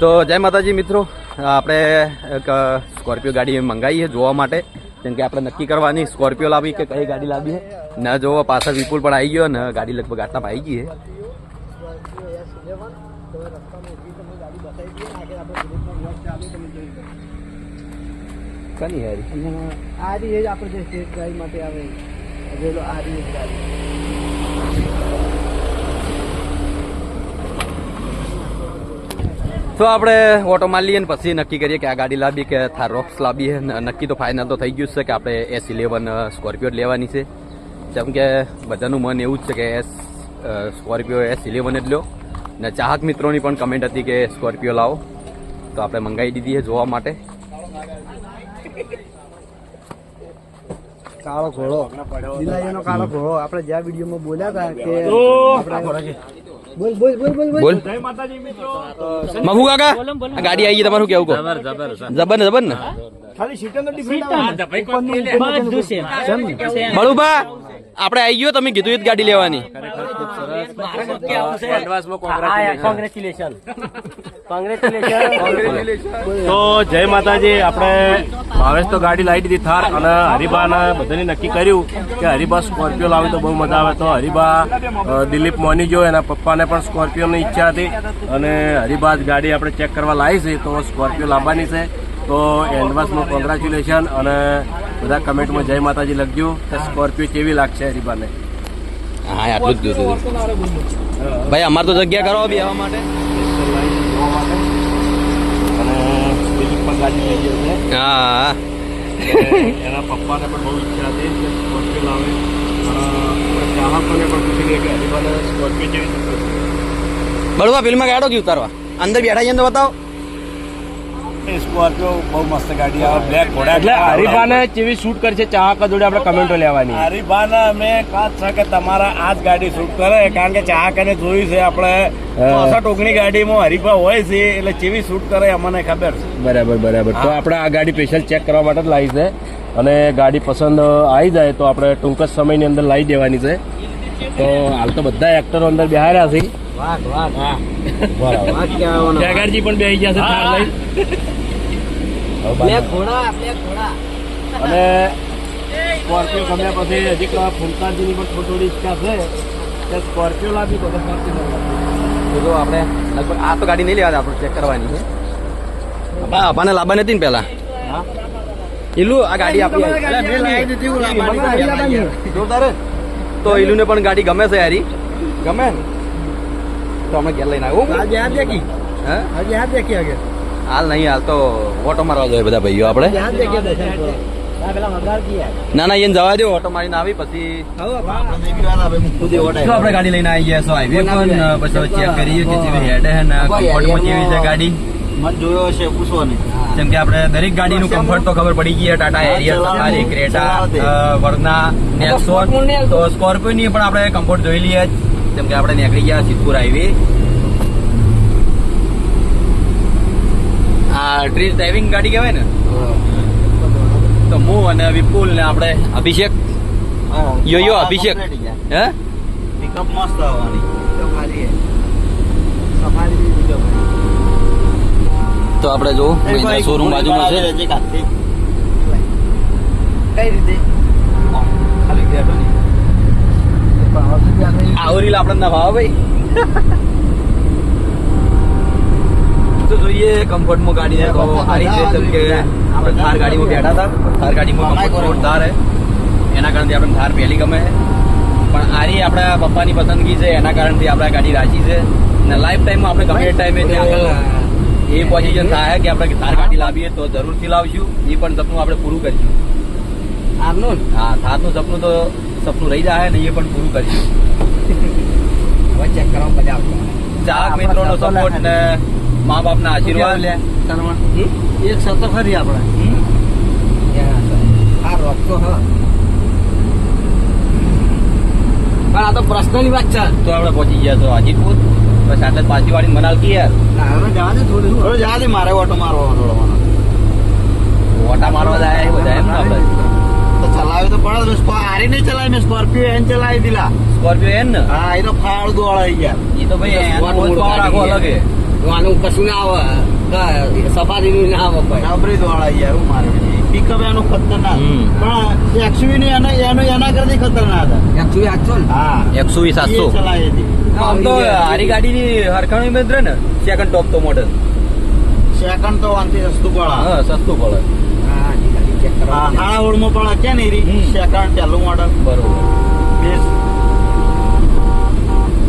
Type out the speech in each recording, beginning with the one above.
તો જય માતાજી મિત્રો. આપણે એક સ્કોર્પિયો ગાડી મંગાવી છે જોવા માટે. કેમ કે આપણે નક્કી કરવાની સ્કોર્પિયો લાવી કે કઈ ગાડી લાવી છે. ન જોવો પાછળ વિપુલ પણ આવી ગયો ને ગાડી લગભગ આટલા આવી ગઈ છે. કની આ એ જ આપણે જે સ્ટેટ ગાડી માટે આવે. હવેલો આ રહી ગાડી. તો આપણે ઓટો મારી લઈએ ને પછી નક્કી કરીએ કે આ ગાડી લાવી કે થાર રોક્સ લાવી નક્કી તો ફાઇનલ તો થઈ ગયું છે કે આપણે એસ ઇલેવન સ્કોર્પિયો લેવાની છે. જેમ કે બધાનું મન એવું જ છે કે એસ સ્કોર્પિયો એસ ઇલેવન જ લો. ને ચાહક મિત્રોની પણ કમેન્ટ હતી કે સ્કોર્પિયો લાવો. તો આપણે મંગાવી દીધી છે જોવા માટે. કાળો ઘોડો. કાળો ઘોડો. આપણે જ્યાં વિડીયોમાં બોલ્યા હતા કે બોલ બોલ મગુ કાકા આ ગાડી આવી ગઈ તમારું કેવું કહો? જબર ને જબર ને? ખાલી સીટનો ડિફરન્ટ બળુબા આપણે આવી ગયો તમે કીધું એ જ ગાડી લેવાની. તો જય માતાજી આપણે ભાવેશ તો ગાડી લાવી દીધી થાર અને હરિબાને બધાને નક્કી કર્યું કે હરિભા સ્કોર્પિયો લાવે તો બહુ મજા આવે. તો હરિબા દિલીપ મોની જો એના પપ્પાને પણ સ્કોર્પિયોની ઈચ્છા હતી. અને હરિબા ગાડી આપણે ચેક કરવા લાવી છે તો સ્કોર્પિયો લાવવાની છે. તો એડવાન્સમાં કોંગ્રેચ્યુલેશન અને બધા કમેન્ટમાં જય માતાજી લખજો કે સ્કોર્પિયો કેવી લાગશે હરિબાને હા આટલું જ જોતું હતું ભાઈ અમારે તો જગ્યા કરો આવવા માટે. હા. એના પપ્પાને પણ બહુ ઈચ્છા હતી કે સ્કોર્પિયો લાવે. ચાહકોને પણ પૂછી લે કે સ્કોર્પિયો જેવી બળવા ફિલ્મમાં ગાડો કે ઉતારવા? અંદર બેઠા જઈને તો બતાવો. સ્કોર્પિયો બહુ મસ્ત ગાડી આવે બ્લેક ઘોડા એટલે હરીફાને જેવી શૂટ કરશે ચાહક જોડે આપણે કમેન્ટો લેવાની. હરીફાને અમે કાચ છે કે તમારા આ જ ગાડી શૂટ કરે કારણ કે ચાહકને જોયું છે આપણે. ચોસઠ ઓગણી ગાડીમાં હરીફા હોય છે એટલે જેવી શૂટ કરે અમને ખબર છે. બરાબર બરાબર. તો આપણે આ ગાડી સ્પેશિયલ ચેક કરવા માટે જ લાવી છે. અને ગાડી પસંદ આવી જાય તો આપણે ટૂંક જ સમયની અંદર લાવી દેવાની છે. તો હાલ તો બધા એક્ટરો અંદર બેહાર્યા છે. જગાડજી પણ બેસી ગયા છે થાર લઈ બ્લેક ઘોડા બ્લેક ઘોડા અને સ્કોર્પિયો ગમ્યા પછી હજી ફૂલતાજીની પણ થોડી થોડી ઈચ્છા છે કે સ્કોર્પિયો લાવી તો સ્કોર્પિયો જો આપણે લગભગ આ તો ગાડી નહીં લેવા આપણે ચેક કરવાની છે. બા અપાને લાવવાની હતી ને પેલા ઈલુ આ ગાડી આપી જોરદાર? તો ઈલુને પણ ગાડી ગમે છે યારી ગમે? તો અમે ઘેર લઈને આવું આજે આ દેખી. હે? આજે આ દેખી આગે હાલ નહીં હાલ તો ઓટો મારવા જોઈએ બધા ભાઈઓ આપણે. ના ના એને જવા દો ઓટો મારીને આવી પછી આપણે ગાડી લઈને આવી ગયા હાઈવે પણ પછી ચેક કરીએ કે જેવી હેડ હે ને કમ્ફર્ટમાં કેવી છે ગાડી? મન જોયો હશે પૂછો નહીં. જેમ કે આપણે દરેક ગાડીનું કમ્ફર્ટ તો ખબર પડી ગઈ Tata Aria Safari Creta Verna Nexon તો. સ્કોર્પિયો ની પણ આપણે કમ્ફર્ટ જોઈ લઈએ જેમ કે આપણે નીકળી ગયા સિદ્ધપુર હાઈવે આ ટ્રીઝ ડ્રાઇવિંગ ગાડી કહેવાય ને? તો હું અને વિપુલ ને આપણે અભિષેક. યો યો અભિષેક. હે? પિકઅપ મસ્ત આવવાની. તો આપણે જો શોરૂમ બાજુમાં છે. કઈ રીતે? ખાલી ગેટોની આવરી આપણે ના ભાવ ભાઈ. તો જોઈએ કમ્ફર્ટમાં ગાડી છે તો આ રીતે જેમ કે આપણે થાર ગાડીમાં બેઠા હતા. થાર ગાડીમાં કમ્ફર્ટ છે. એના કારણથી આપણે થાર પહેલી ગમે છે. પણ આરી આપણા પપ્પાની પસંદગી છે એના કારણથી આપણે ગાડી રાજી છે. ને લાઈફ ટાઈમમાં આપણે ગમે ટાઈમે ત્યાં એ પોઝિશન થાય કે આપણે થાર ગાડી લાવીએ તો જરૂરથી લાવશું. એ પણ સપનું આપણે પૂરું કરીશું. આરનું હા થારનું સપનું તો સપનું રહી જાય ને એ પણ પૂરું કરીશું. હવે ચેક કરવા મજા આવશે. ચાહક મિત્રોનો સપોર્ટ ને મા બાપના આશીર્વાદ. એક સતો ખરી આપણે. આ રોક તો પણ આ તો પ્રશ્નની વાત છે. તો આપણે પહોંચી ગયા છો હાજીપુર. બસ આટલે પાછી વાળી મનાલ કી યાર. હવે જવા દે થોડું થોડો જવા દે મારે ઓટો મારવાનો દોડવાનો. ઓટા મારવા જાય બધા એમ ને તો ચલાવ્યો તો પડે સ્કો- નહીં ચલાવી મેં સ્કોર્પિયો એન ચલાવી દીલા સ્કોર્પિયો એન? ને હા એ તો ફાળ દોડાઈ ગયા. એ તો ભાઈ આખો અલગ આનું કશું ના આવે. સફારીનું ના આવે ભાઈ વાળા યાર હું મારે પિકઅપ એનું ખતરનાક. પણ એક્સયુવી ને એના એનું એના કરતી ખતરનાક હતા એકસો આઠસો ને? હા. એકસો વીસ સાતસો ચલાવી હતી આમ તો હારી ગાડીની હરખાણી મેં રહે ને સેકન્ડ ટોપ તો મોડલ સેકન્ડ તો આનથી સસ્તું પડે. હા સસ્તું પડે. હા ઈ ગાડી check કરવા હા, દે. હાડા ઓળમાં પડે. કે નહીં. સેકન્ડ પહેલું મોડલ બરોબર. બેસ્ટ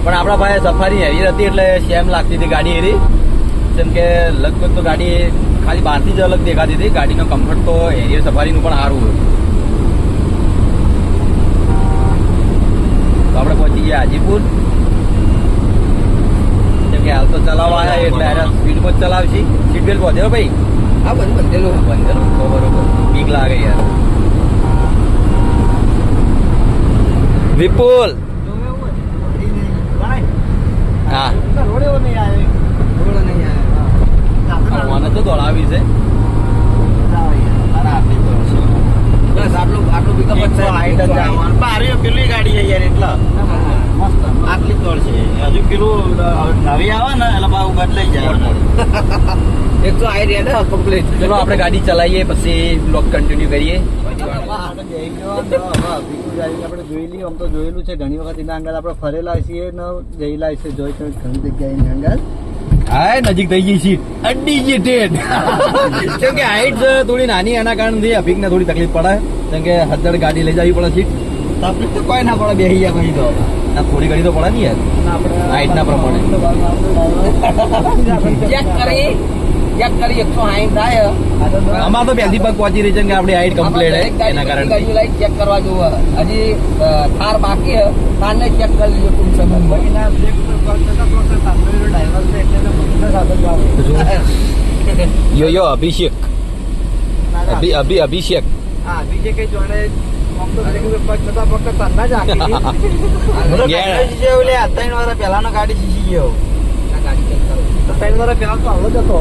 પણ આપણા ભાઈ સફારી હેરી હતી એટલે સેમ લાગતી હતી ગાડી હેરી જેમ કે લગભગ તો ગાડી ખાલી બહારથી જ અલગ દેખાતી હતી. ગાડીનો કમ્ફર્ટ તો હેરિયર સફારીનું પણ સારું હતું. તો આપણે પહોંચી ગયા હાજીપુર. જેમ કે હાલ તો ચલાવવા આવ્યા એટલે હારે સ્પીડમાં ચલાવશી. સીટ બેલ્ટ પહોંચેલો ભાઈ? હા બધું બંધેલું. બંધેલું? તો બરોબર. બીક લાગે યાર. વિપુલ! હા. રોડ નહીં આવે મને તો દોડાવી છે. બસ આટલું આટલું પિકઅપ જ છે પેલી ગાડી છે યાર મસ્ત. આટલી દોડ છે. હજુ પેલું નવી આવે ને એટલે પાછું બદલાઈ જાય એકસો આઈ રહ્યા કમ્પ્લીટ ચલો આપણે ગાડી ચલાવીએ પછી બ્લોક કન્ટિન્યુ કરીએ. આપણે જોયેલી આમ તો જોયેલું છે ઘણી વખત એના અંગલ આપણે ફરેલા છીએ. ને છે જોઈ ઘણી જગ્યાએ એની અંગલ હા નજીક થઈ ગઈ કેમ કે હાઈટ થોડી નાની એના કારણથી અભિકને થોડી તકલીફ પડે. કેમ કે હદડ ગાડી લઈ જવી પડે છે તકલીફ તો કોઈ ના પડે બેસી જાય પછી તો. ના થોડી ઘણી તો પડે ને યાર. હાઈટ ના પ્રમાણે. ચેક કરી ચેક કરી એકસો સાઈઠ થાય આમાં તો પહેલી પગ પહોંચી રહી છે કે આપણી હાઈટ કમ્પ્લીટ એના કારણે ગાડી લાઈટ ચેક કરવા જોવું હજી થાર બાકી થારને ચેક કરી લીધો ટૂંક સમયમાં યો યો અભિષેક અભિ અભિ અભિષેક હા અભિષેક જોડે પહેલાનો ગાડી શીશી ગયો આ ગાડી check કરો. તો ત્રણ વાર પહેલા તો આવડો જ હતો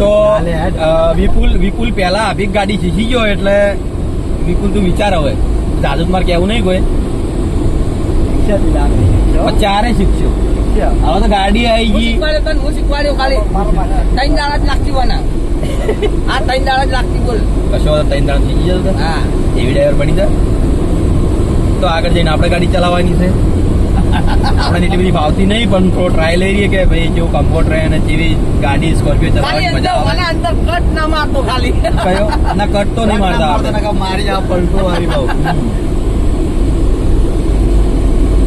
તો વિપુલ વિપુલ પહેલા અભિક ગાડી શીખી ગયો એટલે વિપુલ તું વિચાર હવે. જાજુ માર કેવું નહીં કોઈ. ચારે શીખશો. હવે તો ગાડી આવી હું ગઈ. શીખવાડ્યો હું શીખવાડ્યો ખાલી. ત્રણ દાડા જ લાગતી બના આ ત્રણ દાડા જ લાગતી બોલ. કશો ત્રણ દાડા શીખી જતો હા. એવી ડ્રાઈવર બની જાય તો આગળ જઈને આપણે ગાડી ચલાવવાની છે. આપણે એટલી બધી ભાવતી નહીં પણ થોડો ટ્રાય લઈ રહીએ કે ભાઈ જેવું કમ્ફર્ટ રહે અને જેવી ગાડી સ્કોર્પિયો ચલાવવાની મજા આવે. અંદર કટ ના મારતો ખાલી. કયો? ના કટ તો નહીં મારતા આપણે. મારી જાવ પલટો મારી ભાવ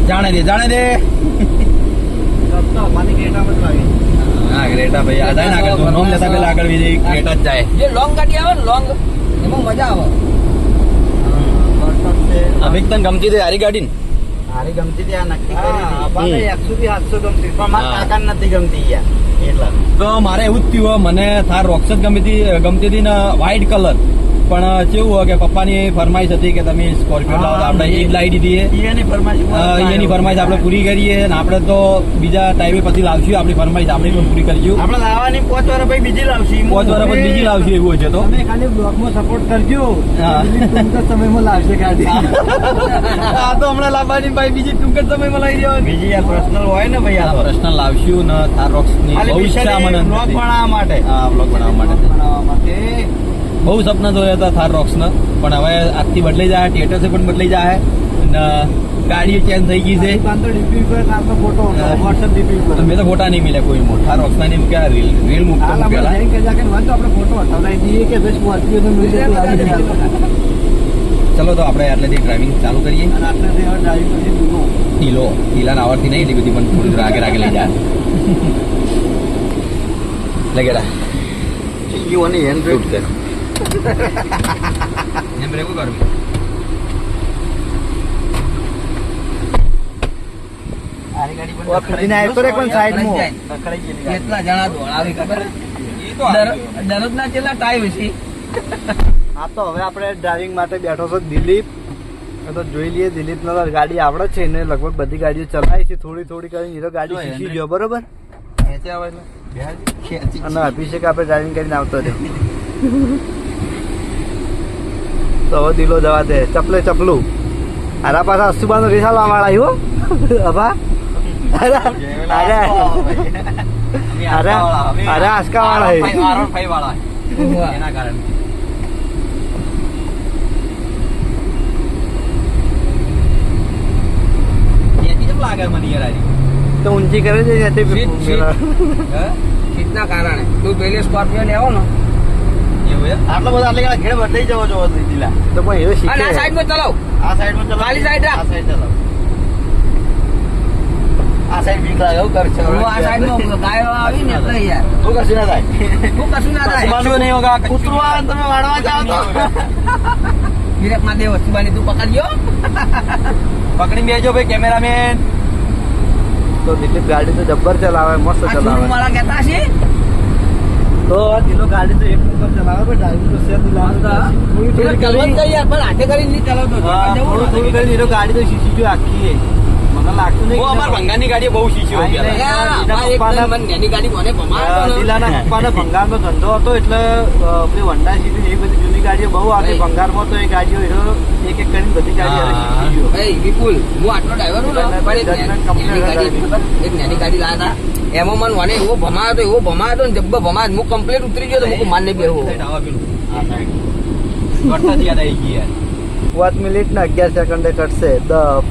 જાણે દે જાણે દે. હા ગ્રેટા ભાઈ આ જાય આગળ નોમ લેતા પેલા આગળ બીજી ગ્રેટા જ જાય. જે લોંગ ગાડી આવે ને લોંગ એમાં મજા આવે. અભિક તને ગમતી હતી હારી ગાડી ને. મારી ગમતી હતી આ નક્કી કરી એકસો થી સાતસો ગમતી પણ મારા કાકા નથી ગમતી યાર એટલે. તો મારે એવું જ થયું મને થાર રોક્સ જ ગમતી હતી ગમતી હતી ને વ્હાઈટ કલર પણ કેવું હોય કે પપ્પાની ફરમાઈશ હતી કે તમે સ્કોર્પિયો લાવો આપણે એ લાવી દીધી એની ફરમાઈશ એની ફરમાઈશ આપણે પૂરી કરીએ અને આપણે તો બીજા ટાઈમે પછી લાવશું આપણી ફરમાઈશ આપણે પણ પૂરી કરીશું. આપણે લાવવાની પાંચ વાર પછી બીજી લાવશું પાંચ વાર પછી બીજી લાવશું એવું હશે તો. તમે ખાલી બ્લોગમાં સપોર્ટ કરજો. ટૂંક સમયમાં લાવશે ગાડી આ તો હમણાં લાવવાની ભાઈ બીજી ટૂંક જ સમયમાં લાવી દેવાની. બીજી યાર પર્સનલ હોય ને ભાઈ આ પર્સનલ લાવશું ને થાર રોક્સની બહુ ઈચ્છા મને બ્લોગ બનાવવા માટે. હા બ્લોગ બનાવવા માટે. બનાવવા માટે. બહુ સપના જોયા હતા થાર રોક્સ ના પણ હવે આજથી બદલાઈ જાય થિયેટર પણ બદલાઈ જાય. અને ગાડીઓ ચેન્જ થઈ ગઈ છે. મેં તો ફોટા નહીં મળ્યા કોઈ મોટા. થાર રોક્સ નહીં મૂક્યા રીલ રીલ મૂકતો ચલો. તો આપણે એટલેથી ડ્રાઇવિંગ ચાલુ કરીએ. ઢીલો. ઢીલાના આવડતી નહીં એટલી બધી પણ થોડી દૂર આગળ આગળ લઈ જાય. લગેડા યુ અને હેન્ડ છે આ તો હવે આપણે ડ્રાઇવિંગ માટે બેઠો છો દિલીપ. તો જોઈ લઈએ દિલીપ નો ગાડી આવડે છે. એને લગભગ બધી ગાડીઓ ચલાવી છે. થોડી થોડી કરીને એ ગાડી શીખી ગયો બરોબર. અને અભિષેક આપણે ડ્રાઇવિંગ કરીને આવતો રહ્યો. તો હવે દિલો જવા દે. ચપલે ચપલું. આરા પાછા અસ્તુબાનો રિસાલ વાળા આવ્યો અભા. અરે અરે. અરે, આસ્કાવાળા, અમે અરે, આસ્કાવાળા હે. આર1 આર1 વાળા એના કારણે. લાગે મને યાર તો ઊંચી કરે છે ત્યાંથી? શીતના કારણે. તું પેલી સ્કોર્પિયો લેવો ને. એમ? આટલો બધો આટલે ઘેર બદલાઈ જવો જો દીલા તો પણ એ અને આ સાઈડમાં ચલાવ. આ સાઈડમાં ચલો ખાલી સાઈડ રાખ. આ સાઈડ ચલો આ સાઈડ બીક લાગે એવું કરશે હું આ સાઈડમાં ગાયો આવી ને એટલે યાર. શું કશું ના થાય. હું કશું ના થાય. કશું નહીં હોગા, કશું કૂતરું આવે ને તમે વાળવા જાઓ તો. વિરેકમાં દે વસ્તુબાની તું પકડ્યો પકડી બેજો ભાઈ કેમેરામેન. તો દિલીપ ગાડી તો જબ્બર ચલાવે મસ્ત ચલાવે. મારા કહેતા છે તો આ દિલો ગાડી તો એક નંબર ચલાવે પણ ડ્રાઇવિંગ તો છે દિલાનો તો થોડી પેલો થોડી કલવંત કરી કઈ યાર પણ હાથે કરીને નહીં ચલાવતો હા, જવું થોડું થોડું કરીને હીરો ગાડી તો શીશી જો આખી મને લાગતું નહીં અમાર ભંગારની બહુ શીશી. દિલાના પપ્પાને ધંધો હતો એટલે પેલી વંડા સીધી એ બધી જૂની ગાડીઓ બહુ ભંગાર ભંગારમાં તો એ ગાડીઓ એક એક કરીને બધી ગાડીઓ વિપુલ હું આટલો ડ્રાઈવર હું ને પણ? એક નાની ગાડી લાયા હતા એમાં મને મને એવો ભમાયો હતો એવો ભમાયો હતો ને જબ્બો ભમાયો હું કમ્પ્લીટ ઉતરી ગયો તો હું. માન નહીં બેહું. પાંચ મિનિટ ને અગિયાર સેકન્ડે કટશે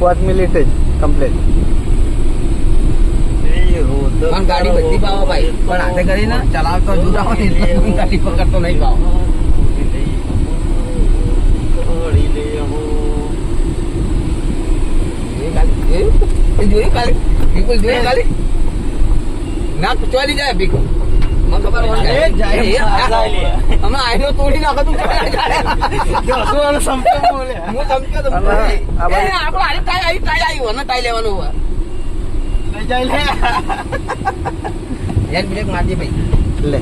પાંચ મિનિટ જ કમ્પ્લીટ પણ ગાડી બધી પાવો ભાઈ. પણ હાથે કરીને ચલાવતો જુદા હોય ને એટલે હું ગાડી પકડતો નહીં પાવો એ જોયું? એ ખાલી બિલકુલ જોયું ખાલી ના ચોરી જાય ભીખો. ખબર. હમણાં આઈનો તોડી નાખો તું હું સમજ્યો તો અને આ એ, બાજુ- આપણો આની ટાઈ આવી ટાઈ આવ્યું અને ટાઈ લેવાનું હોય. યાર બ્રેક મારજે ભાઈ. લે.